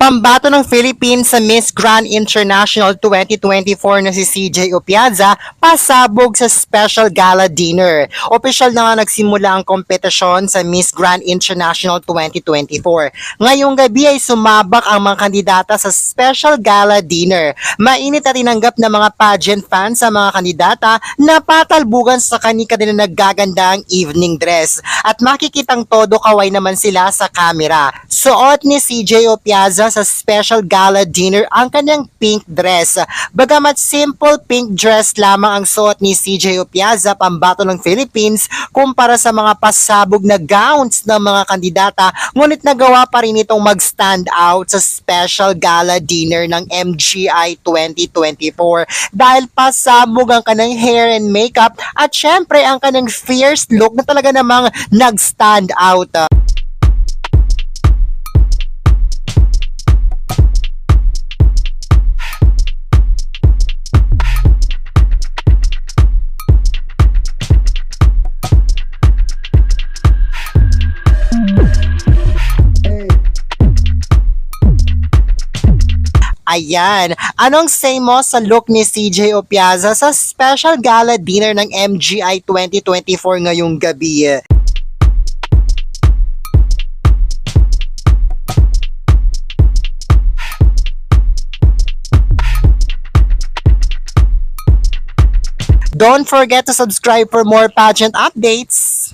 Pambato ng Philippines sa Miss Grand International 2024 na si CJ Opiaza pasabog sa special gala dinner. Opisyal na nga nagsimula ang kompetisyon sa Miss Grand International 2024. Ngayong gabi ay sumabak ang mga kandidata sa special gala dinner. Mainit na tinanggap ng mga pageant fans sa mga kandidata na patalbugan sa kanika din na naggaganda ang evening dress. At makikitang todo kaway naman sila sa camera. Suot ni CJ Opiaza sa special gala dinner ang kanyang pink dress. Bagamat simple pink dress lamang ang suot ni CJ Opiaza pambato ng Philippines kumpara sa mga pasabog na gowns ng mga kandidata, ngunit nagawa pa rin itong mag-stand out sa special gala dinner ng MGI 2024 dahil pasabog ang kanyang hair and makeup at syempre ang kanyang fierce look na talaga namang nag-stand out. Ayan. Anong say mo sa look ni CJ Opiaza sa special gala dinner ng MGI 2024 ngayong gabi? Don't forget to subscribe for more pageant updates.